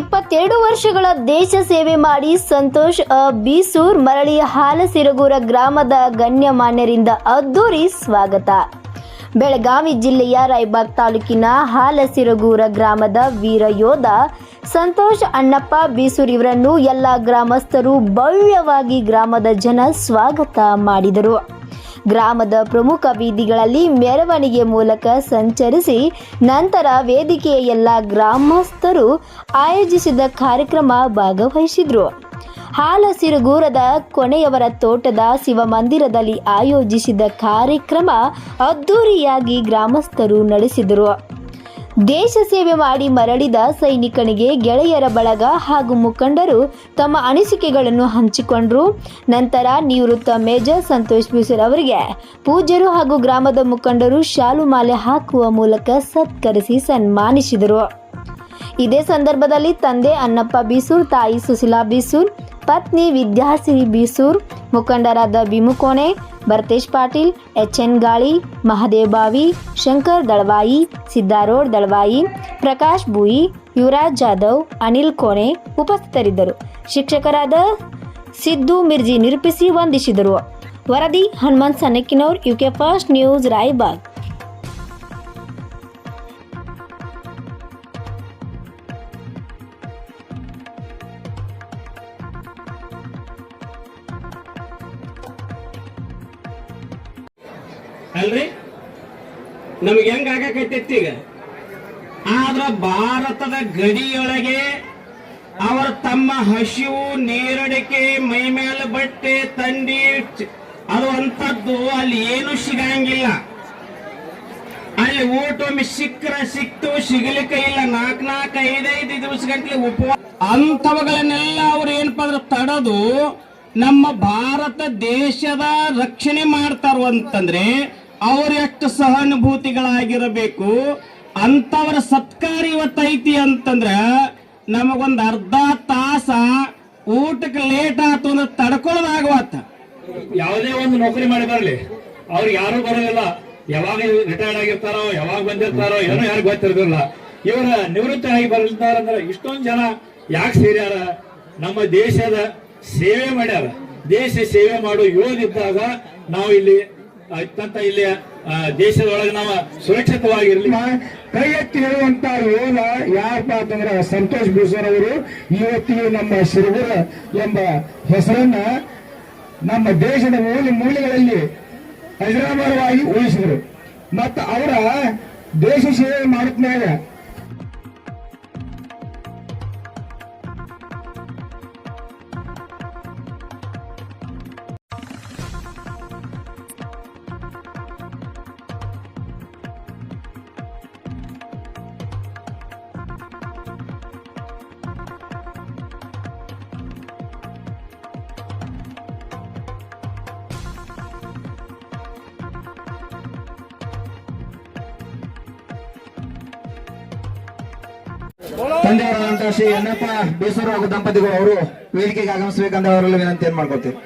ಇಪ್ಪತ್ತೆರಡು ವರ್ಷಗಳ ದೇಶ ಸೇವೆ ಮಾಡಿ ಸಂತೋಷ್, ಅ, ಬೀಸೂರ್ ಮರಳಿ ಹಾಲಸಿರಗೂರ ಗ್ರಾಮದ ಗಣ್ಯಮಾನ್ಯರಿಂದ ಅದ್ದೂರಿ ಸ್ವಾಗತ. ಬೆಳಗಾವಿ ಜಿಲ್ಲೆಯ ರಾಯಬಾಗ್ ತಾಲೂಕಿನ ಹಾಲಸಿರಗೂರ ಗ್ರಾಮದ ವೀರ ಯೋಧ ಸಂತೋಷ್ ಅಣ್ಣಪ್ಪ ಬೀಸೂರ್ ಇವರನ್ನು ಎಲ್ಲ ಗ್ರಾಮಸ್ಥರು ಭವ್ಯವಾಗಿ ಗ್ರಾಮದ ಜನ ಸ್ವಾಗತ ಮಾಡಿದರು. ಗ್ರಾಮದ ಪ್ರಮುಖ ಬೀದಿಗಳಲ್ಲಿ ಮೆರವಣಿಗೆ ಮೂಲಕ ಸಂಚರಿಸಿ ನಂತರ ವೇದಿಕೆಯ ಎಲ್ಲ ಗ್ರಾಮಸ್ಥರು ಆಯೋಜಿಸಿದ ಕಾರ್ಯಕ್ರಮ ಭಾಗವಹಿಸಿದರು. ಹಾಲಸಿರುಗೂರದ ಕೊನೆಯವರ ತೋಟದ ಶಿವಮಂದಿರದಲ್ಲಿ ಆಯೋಜಿಸಿದ ಕಾರ್ಯಕ್ರಮ ಅದ್ದೂರಿಯಾಗಿ ಗ್ರಾಮಸ್ಥರು ನಡೆಸಿದರು. ದೇಶ ಸೇವೆ ಮಾಡಿ ಮರಳಿದ ಸೈನಿಕನಿಗೆ ಗೆಳೆಯರ ಬಳಗ ಹಾಗೂ ಮುಖಂಡರು ತಮ್ಮ ಅನಿಸಿಕೆಗಳನ್ನು ಹಂಚಿಕೊಂಡರು. ನಂತರ ನಿವೃತ್ತ ಮೇಜರ್ ಸಂತೋಷ್ ಬಿಸರ್ ಅವರಿಗೆ ಪೂಜ್ಯರು ಹಾಗೂ ಗ್ರಾಮದ ಮುಖಂಡರು ಶಾಲು ಮಾಲೆ ಹಾಕುವ ಮೂಲಕ ಸತ್ಕರಿಸಿ ಸನ್ಮಾನಿಸಿದರು. ಇದೇ ಸಂದರ್ಭದಲ್ಲಿ ತಂದೆ ಅನ್ನಪ್ಪ ಬಿಸೂರ್ ತಾಯಿ ಸುಶೀಲಾ ಬೀಸೂರ್ ಪತ್ನಿ ವಿದ್ಯಾಸಿರಿ ಬೀಸೂರ್, ಮುಖಂಡರಾದ ಭೀಮು ಕೋಣೆ ಭರತೇಶ್ ಪಾಟೀಲ್ ಎಚ್ ಎನ್ ಗಾಳಿ, ಮಹದೇವ್ ಬಾವಿ, ಶಂಕರ್ ದಳವಾಯಿ ಸಿದ್ದಾರೋಡ್ ದಳವಾಯಿ, ಪ್ರಕಾಶ್ ಬೂಯಿ ಯುವರಾಜ್ ಜಾಧವ್, ಅನಿಲ್ ಕೋಣೆ ಉಪಸ್ಥಿತರಿದ್ದರು. ಶಿಕ್ಷಕರಾದ ಸಿದ್ದು ಮಿರ್ಜಿ ನಿರೂಪಿಸಿ ವಂದಿಸಿದರು. ವರದಿ Hanumanth Sannakkinavar UK first news, Raybag. ಅಲ್ರಿ? ನಮಗೆ ಹೆಂಗ ಆಗಾಕೈತಿ ಈಗ? ಆದ್ರ ಭಾರತದ ಗಡಿಯೊಳಗೆ ಅವರ ತಮ್ಮ ಹಸಿವು ನೀರಡಿಕೆ ಮೈ ಮೇಲೆ ಬಟ್ಟೆ ತಂಡಿ ಅದು ಅಂತದ್ದು ಅಲ್ಲಿ ಏನು ಸಿಗಂಗಿಲ್ಲ. ಅಲ್ಲಿ ಊಟ ಸಿಕ್ಕರ ಸಿಕ್ತು, ಸಿಗಲಿಕ್ಕೆ ಇಲ್ಲ. ನಾಲ್ಕು ನಾಲ್ಕು ಐದೈದು ದಿವಸ ಗಂಟೆ ಉಪವಾಸ. ಅಂಥವುಗಳನ್ನೆಲ್ಲ ಅವ್ರು ಏನಪ್ಪ ಅಂದ್ರೆ, ತಡದು ನಮ್ಮ ಭಾರತ ದೇಶದ ರಕ್ಷಣೆ ಮಾಡ್ತಾರು ಅಂತಂದ್ರೆ ಅವ್ರ ಎಷ್ಟು ಸಹಾನುಭೂತಿಗಳಾಗಿರಬೇಕು ಅಂತವರ ಸತ್ಕಾರ ಇವತ್ತೈತಿ ಅಂತಂದ್ರೆ ನಮಗೊಂದು ಅರ್ಧ ತಾಸ ಊಟಕ್ಕೆ ಲೇಟ್ ಆತು ಅಂದ್ರೆ ತಡ್ಕೊಳ್ಳೋದಾಗವತ್ತ ಯಾವುದೇ ಒಂದು ನೌಕರಿ ಮಾಡಿ ಬರಲಿ ಅವ್ರಿಗೆ ಯಾರು ಬರೋದಿಲ್ಲ. ಯಾವಾಗ ರಿಟೈರ್ಡ್ ಆಗಿರ್ತಾರೋ, ಯಾವಾಗ ಬಂದಿರ್ತಾರೋ, ಏನೋ ಯಾರು ಗೊತ್ತಿರೋದಿಲ್ಲ. ಇವರ ನಿವೃತ್ತಿ ಆಗಿ ಬರ್ತಾರಂದ್ರೆ ಇಷ್ಟೊಂದು ಜನ ಯಾಕೆ ಸೇರ್ಯಾರ? ನಮ್ಮ ದೇಶದ ಸೇವೆ ಮಾಡ್ಯಾರ. ದೇಶ ಸೇವೆ ಮಾಡೋ ಯೋಧಿದ್ದಾಗ ನಾವು ಇಲ್ಲಿ ಅತ್ಯಂತ ಇಲ್ಲಿ ದೇಶದೊಳಗೆ ನಾವು ಸುರಕ್ಷಿತವಾಗಿರ್ಲಿ. ಕೈ ಎತ್ತಿ ಹೇಳುವಂತ ಯೋಧ ಯಾರಪ್ಪ ಅಂತಂದ್ರೆ ಸಂತೋಷ್ ಭೂಷಣ್ ಅವರು, ಇವತ್ತಿಗೆ ನಮ್ಮ ಸಿರುಗುರ ಎಂಬ ಹೆಸರನ್ನ ನಮ್ಮ ದೇಶದ ಮೂಲೆ ಮೂಲೆಗಳಲ್ಲಿ ಅಜರಾಮರವಾಗಿ ಉಳಿಸಿದರು. ಮತ್ತು ಅವರ ದೇಶ ಸೇವೆ ಮಾಡುತ್ತನಾಗ ತಂದೆಯವರಾದಂತಹ ಶ್ರೀ ಅಣ್ಣಪ್ಪ ಬೇಸೂರು ದಂಪತಿಗಳು ಅವರು ವೇದಿಕೆಗೆ ಆಗಮಿಸಬೇಕಂತ ಅವರೆಲ್ಲ ಏನ್ ಮಾಡ್ಕೊತೀವಿ